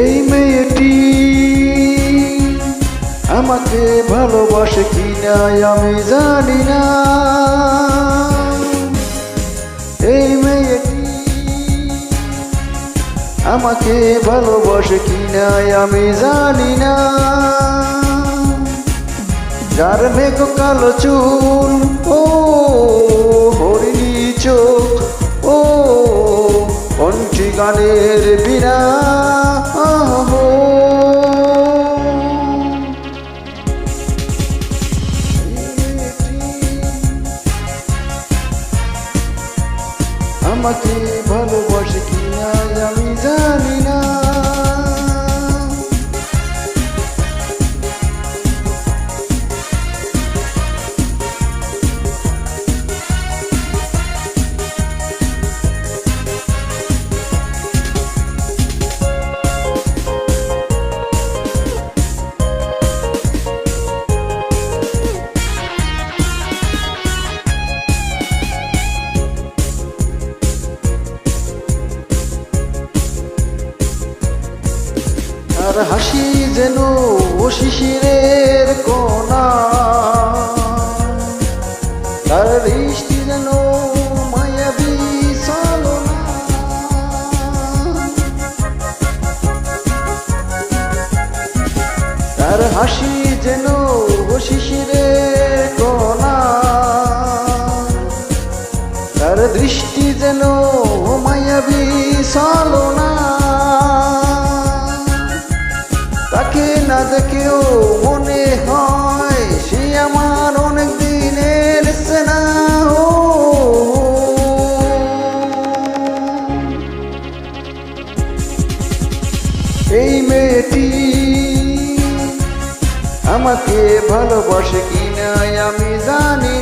এই মেয়েটি আমাকে ভালোবাসে কি না আমি জানি না। এই মেয়েটি আমাকে ভালোবাসে কি না আমি জানি না। যার মেঘ কালো চুল, ও হরিণী চোখ আমাকে ভালোবাসে কিনা আমি জানি না। আর হাসি যেন ও শিশিরের কোনা তার দৃষ্টি যেন তার হাসি যেন ও শিশিরের কোনা তার দৃষ্টি যেন মায়াবী ছলনা দেখেও মনে হয় সে আমার অনেক দিনের সেনা। এই মেয়েটি আমাকে ভালোবাসে কিনা আমি জানি